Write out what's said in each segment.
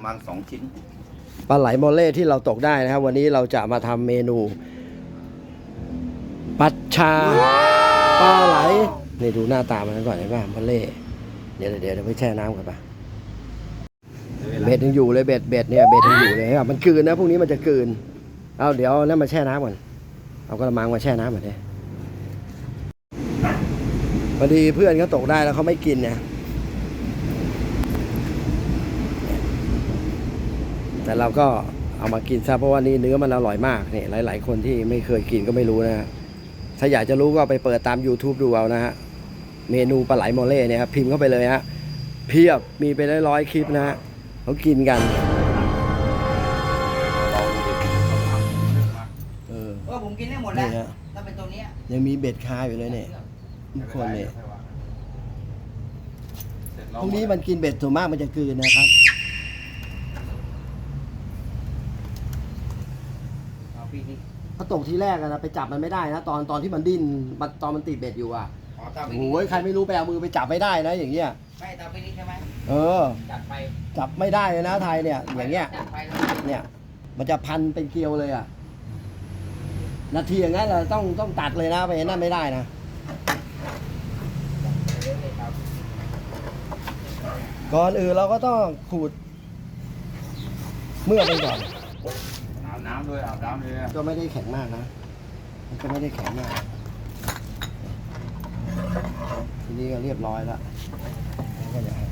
ประมาณสองชิ้น ปลาไหลโมเล่ที่เราตกได้นะครับ วันนี้เราจะมาทำเมนู ปัดชาปลาไหลนี่ดูหน้าตามันก่อนเห็นป่ะโมเล่เดี๋ยวเดี๋ยวเดี๋ยวไปแช่น้ำกันปะเบ็ดยังอยู่เลยเบ็ดเบ็ดเนี่ยเบ็ดยังอยู่เลยครับมันกลืนนะพวกนี้มันจะกลืนเอาเดี๋ยวนั่นมาแช่น้ำก่อนเอากระมังมาแช่น้ำก่อนดิพอดีเพื่อนเขาตกได้แล้วเขาไม่กินเนี่ย แต่เราก็เอามากินซะเพราะว่านี่เนื้อมันอร่อยมากเนี่ยหลาย ๆ คนที่ไม่เคยกินก็ไม่รู้นะฮะถ้าอยากจะรู้ก็ไปเปิดตาม YouTube ดูเอานะฮะเมนูปลาไหลโมเล่เนี่ยครับพิมพ์เข้าไปเลยฮะเพียบมีเป็นร้อยๆคลิปนะฮะเขากินกันเออเออผมกินได้หมดแล้วนี่ฮะถ้าเป็นตัวเนี้ยยังมีเบ็ดคาอยู่เลยเนี่ยทุกคนเนี่ยพวกนี้มันกินเบ็ดส่วนมากมันจะกลืนนะครับ เอา ปีนี้พอตกทีแรกอะนะไปจับมันไม่ได้นะตอนตอนที่มันดิ้นมันตอนมันติดเบ็ดอยู่อะขอตามปีโอ้นี้ยใครไม่รู้ไปเอามือไปจับไม่ได้นะอย่างเงี้ยไม่ตามปีนี้ใช่ไหมเออ จัดไปจับไม่ได้เลยนะไทยเนี่ย อย่างเงี้ย จัดไปเลยเนี่ย มันจะพันเป็นเกลียวเลยอะ นาทีอย่างนั้นเราต้องต้องตัดเลยนะไปนั่นไม่ได้นะเดี๋ยวเลยครับก่อนอื่นเราก็ต้องขูด เมื่อกมันก่อนอา บน้ำด้วยอาบน้ำเลยอะก็ไม่ได้แข็งมากนะ มันก็ไม่ได้แข็งมาก ทีนี้ก็เรียบร้อยแล้วแล้วก็จะให้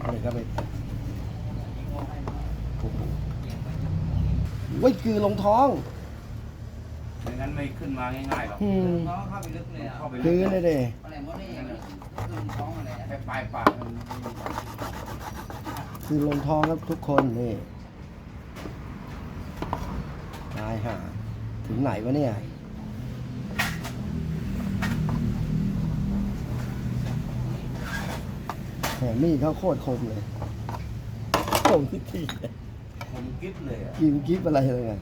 อันนี้ก็ไปโอ้โหเว้ยคือลงท้องไม่งั้นไม่ขึ้นมาง่ายๆหรอกอืมน้องเข้าไปลึกเลยอะเข้าไปคือลึกเลยเด้อะไรมดนี่ขึ้นท้องอะไรนะแค่ปลายปากมันคือลงท้องครับทุกคนนี่ตาย ห่าถึงไหนวะเนี่ยแหมมีดเขาโคตรคมเลยคมทิทีผมกิ๊บเลยอะกินกิฟอะไรเลยไง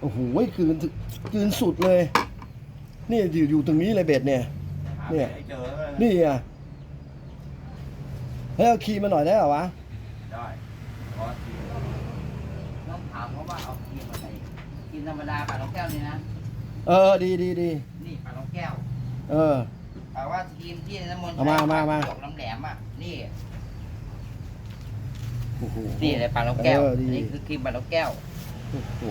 โอ้โหคืนถึงคืนสุดเลย นี่อยู่อยู่ตรงนี้เลยเบ็ดเนี่ยหาเนี่ยไม่เจอเลยนี่อะ เฮ้ยเอาคีย์มาหน่อยได้เหรอวะ ได้เพราะที่ต้องถามเขาว่าเอากินอะไรกินธรรมดาปลาลูกแก้วนี่นะ เออดีดีดีนี่ปลาลูกแก้วเออ แต่ว่าทีมที่น้ำมนต์เอามามามาดอกน้ำแหลมอะ นี่ โอ้โห นี่เลยปลาลูกแก้ว เออดี นี่คือครีมปลาลูกแก้ว โอ้โห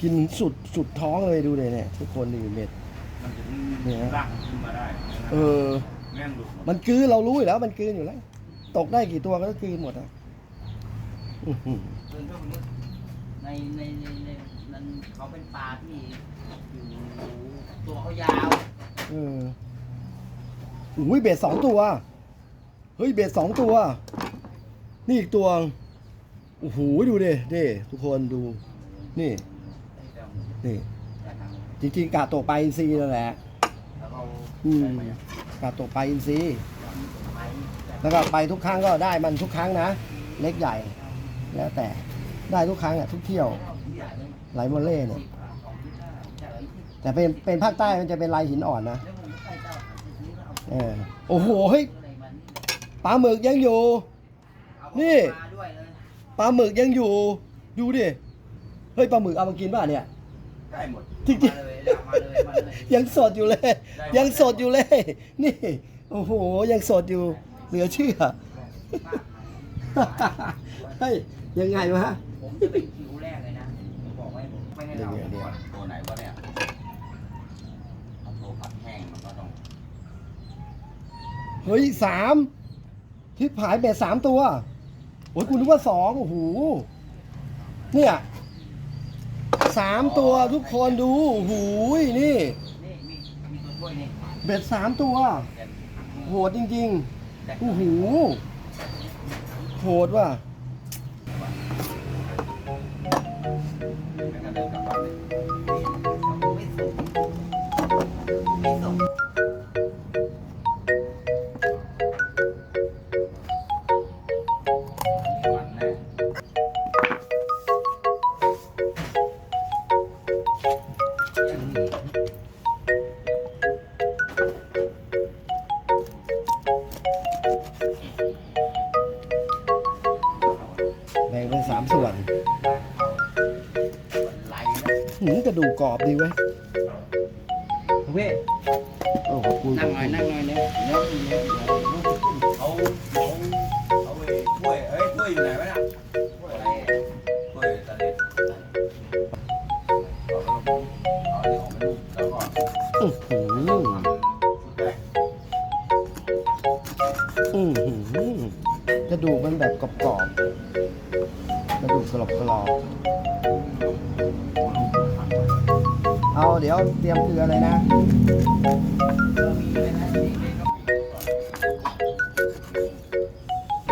กินสุดสุดท้องเลยดูเลยเนี่ย ทุกคนดูเม็ด มันจะเนี่ยร่างขึ้นมาได้ เออ แม่งหลุดหมดมันกลืนเรารู้อยู่แล้ว มันกลืนอยู่แล้ว ตกได้กี่ตัวก็กลืนหมดอะอื้อหือเดินเข้าไปลึกในในในในนั้นเขาเป็นปลาที่อยู่ตัวเขายาวเอออุ้ยเบ็ดสองตัว เฮ้ยเบ็ดสองตัว นี่อีกตัวโอ้โหดูดิเด้ทุกคนดู นี่นี่จริงๆกาตกปลาอินทรีนั่นแหละ แล้วก็อืม กาตกปลาอินทรีแล้วก็ไปทุกครั้งก็ได้มันทุกครั้งนะ เล็กใหญ่ แล้วแต่ได้ทุกครั้งอะทุกเที่ยวไหลโมเล่เนี่ยแต่เป็นเป็นภาคใต้มันจะเป็นลายหินอ่อนนะเออโอ้โหเฮ้ยปลาหมึกยังอยู่ นี่ปลาหมึกยังอยู่ ดูดิเฮ้ยปลาหมึกเอามากินป่ะเนี่ย ได้หมดจริงมาเลยมาเลยมาเลยๆยังสดอยู่เลยยังสดอยู่เลย นี่ โอ้โห ยังสดอยู่ เหลือเชื่อ เฮ้ย ยังไงวะ ผมจะเป็นคิวแรกเลยนะผมบอกไว้ผมไม่ให้เราเดี๋ยวเดี๋ยว ตัวไหนวะเนี่ยเอาโทรผัดแห้งมันก็ต้องเฮ้ยสามทิพหายเบ็ดสามตัว โอ้ยคุณนึกว่าสองโอ้โห เนี่ย สามตัวทุกคนดูหูยนี่เบ็ดสามตัว โหดจริงๆโอ้โหโหดว่ะ กระดูกกรอบดีเว้ยเว้ยโอ้ขอบคุณนั่งหน่อยนั่งหน่อยเนี่ยเดี๋ยวเดี๋ยวเดี๋ยวเอาเอาเอาไปถ้วยเอ้ยถ้วยอยู่ไหนวะเนี่ยถ้วยอะไรถ้วยตะเล็ดเอาไปลงเอาอันนี้ออกไปลูกแล้วก็อื้อหือชุดแรกอื้อหือกระดูกมันแบบกรอบๆกระดูกกรอบกรอบๆ เอาเดี๋ยวเตรียมเกลือเลยนะ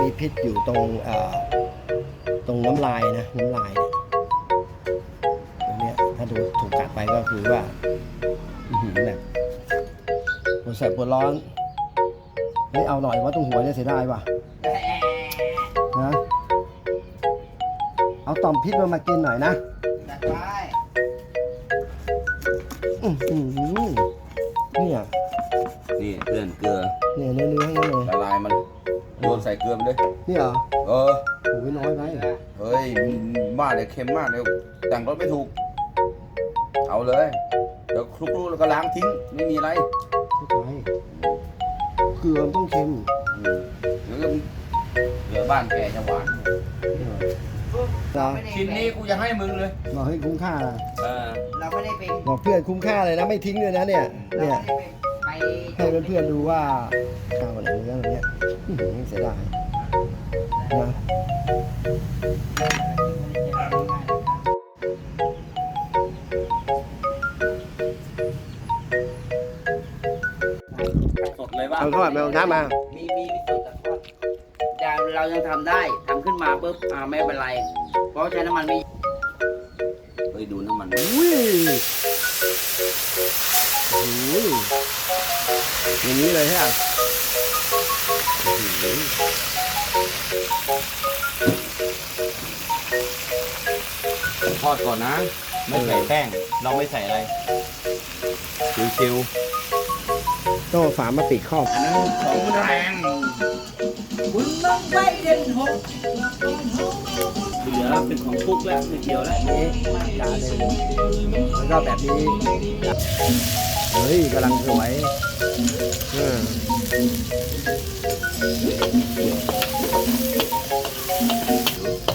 มีพิษอยู่ตรงเอ่อตรงน้ำลายนะน้ำลายตรงเนี้ยถ้าดูถูกกัดไปก็คือว่าแบบปวดแสบปวดร้อนเฮ้ยเอาหน่อยว่าตรงหัวเนี่ยเสียดายว่ะนะเอาต่อมพิษมันมากินหน่อยนะ อื้อหือเนี่ยนี่เพื่อนเกลือเนี่ยเนื้อเนื้อทั้งนั้นเลยละลายมันโยนใส่เกลือไปเลยนี่เหรอเออโอ้ยน้อยไปเฮ้ยบ้าเลยเค็มมากเลยแต่งรสไม่ถูก เอาเลยเดี๋ยวคลุกๆแล้วก็ล้างทิ้งไม่มีอะไรไม่ใช่เกลือมันต้องเค็มอืมเดี๋ยวก็เหลือบ้านแกจะหวานเหรอชิ้นนี้กูจะให้มึงเลยบอกให้คุ้มค่านะเออ เราไม่ได้ไปบอกเพื่อนคุ้มค่าเลยนะไม่ทิ้งเลยนะเนี่ยเราเนี่ยไม่ได้ไปให้เพื่อนๆดูว่าข้าวอะไรเนื้ออะไรเนี้ยอื้อหือเสียดายนะสดเลยว่าเอาทอดมาเอาน้ำมามีมีมีสุดแต่ทอดแต่เรายังทำได้ทำขึ้นมาปุ๊บอ่าไม่เป็นไร เพราะใช้น้ำมันไม่เฮ้ อ้ยอย่างนี้เลยฮะอื้อหือทอดก่อนนะ ไม่ใส่แป้ง เราไม่ใส่อะไร ชิวต้องเอาฝามาปิดครอบๆอันนั้นของแรงคุณต้องไปเด่นหกเหลือเป็นของทุกแล้วไม่เกี่ยวแล้วนี้จานหนึ่งแล้วก็แบบนี้ เฮ้ยกำลังสวยเออ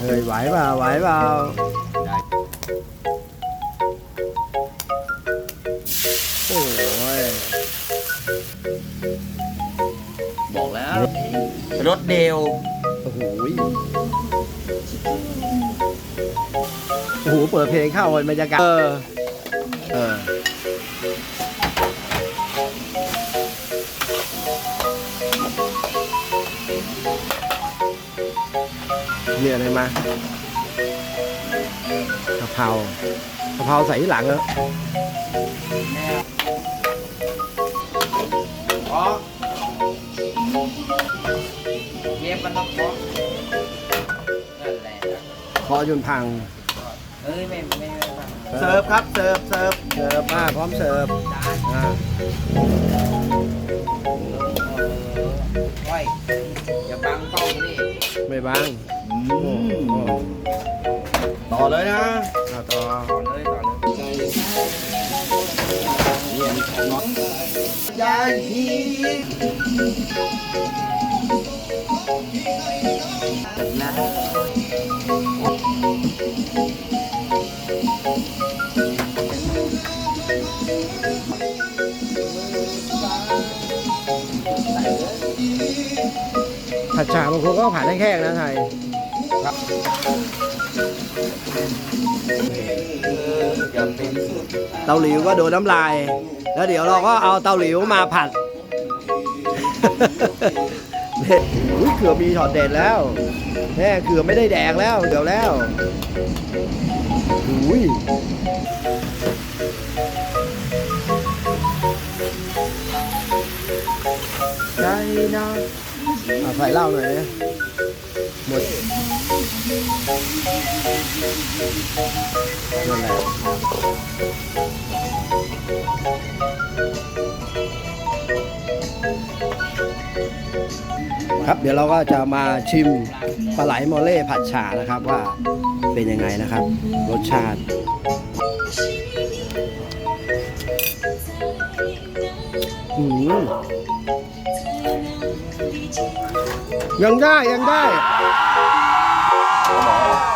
เฮ้ยไหวเปล่าไหวเปล่าได้โอ้ยบอกแล้วรสเดวโอ้โหยโอ้โหเปิดเพลงเข้าบรรยากาศเออเออ เนี่ยอะไรมากะเพรากะเพราใส่ที่หลังแล้วเพราะเย็บมันต้องเพราะนั่นแหละพอจนพัง เอ้ยไม่ไม่ไม่ฟังเสิร์ฟครับ เสิร์ฟเสิร์ฟเสิร์ฟมาพร้อมเสิร์ฟจานอ่าเออไว้อย่าบังกล้องนี่ไม่บังอืโอ้มโห ต่อเลยนะต่อต่อเลยต่อเลยนี่อันนี้ของน้องยายพีผัดฉาบางคนก็ผัดให้แห้งนะไทย อย่าเตาหลิวก็โดนน้ำลาย แล้วเดี๋ยวเราก็เอาเตาหลิวมาผัดเนี่ยอุ้ยเกือบมีช็อตเด็ดแล้วแม่เกือบไม่ได้แดกแล้วเดี๋ยวแล้วอุ้ยใจนะเอาใส่เหล้าหน่อยนะหมด นั่นแหละครับเดี๋ยวเราก็จะมาชิมปลาไหลโมเล่ผัดฉ่านะครับว่าเป็นยังไงนะครับ รสชาติอืมยังได้ยังได้ เขาบอกว่า